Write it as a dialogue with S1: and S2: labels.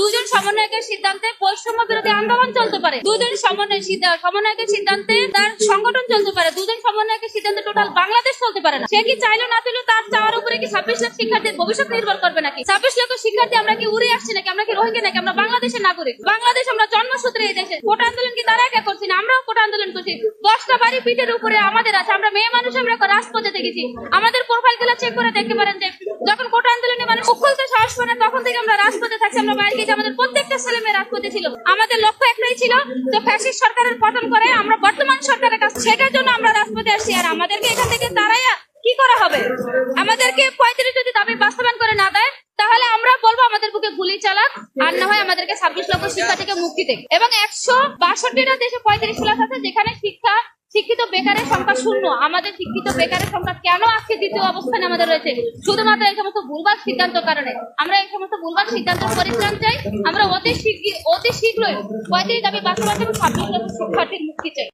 S1: দুজন সমন্বয়কের সিদ্ধান্তে বৈষম্য বিরোধী আন্দোলন চলতে পারে। দুজন সমন্বয় সমন্বয়কের সিদ্ধান্তে তার সংগঠন চলতে পারে। দুজন সমন্বয়কের সিদ্ধান্তে টোটাল বাংলাদেশ চলতে পারে না। সে কি চাইলো না চাইলো তার চাওয়ার উপরে কি ছাব্বিশ লাখ শিক্ষার্থীর ভবিষ্যৎ নির্ভর করবে নাকি? ছাব্বিশ লক্ষ শিক্ষার্থী আমরা কি উড়ে আসছি নাকি? আমরা কি রোহিঙ্গা নাকি? আমরা বাংলাদেশের নাগরিক। বাংলাদেশ আমরা জন্মসূত্রে এই দেশে। কোটা আন্দোলন কি তারা একা করছি না আমরাও কোটা আন্দোলন করছি। দশটা বাড়ি পিঠের উপরে আমাদের আছে। আমরা মেয়ে মানুষ, আমরা রাজপথে দেখেছি। আমাদের প্রোফাইলগুলো চেক করে দেখতে পারেন যে যখন কোটা আন্দোলনে মানুষ খুলতে সাহস করে তখন থেকে আমরা রাজপথে থাকছি আমরা বাইরে গেছি আমাদের প্রত্যেকটা ছেলে মেয়ে রাজপথে ছিল। আমাদের লক্ষ্য একটাই ছিল যে ফ্যাসিস্ট সরকারের পতন করে, আমরা বর্তমান সরকারের কাছে, সেটার জন্য আমরা রাজপথে আসছি। আর আমাদেরকে এখান থেকে তারাই কি করা হবে? আমাদেরকে পঁয়ত্রিশ যদি দাবি বাস্তবায়ন করে না দেয় চালাক আর না হয় আমাদেরকে ছাব্বিশ লক্ষ শিক্ষা থেকে মুক্তি দেয় এবং একশো বাষট্টিটা দেশে পঁয়ত্রিশ লাখ আছে, যেখানে শিক্ষা, শিক্ষিত বেকারের সংখ্যা শূন্য। আমাদের শিক্ষিত বেকারের সংখ্যা কেন আজকে দ্বিতীয় অবস্থানে আমাদের রয়েছে? শুধুমাত্র এই সমস্ত ভুলভাল সিদ্ধান্ত কারণে। আমরা এই সমস্ত ভুলভাল সিদ্ধান্ত পরিত্রাণ চাই। আমরা অতি শীঘ্র অতি শীঘ্রই পঁয়ত্রিশ দাবি বাস্তবায়ন এবং ছাব্বিশ লক্ষ শিক্ষার্থীর মুক্তি চাই।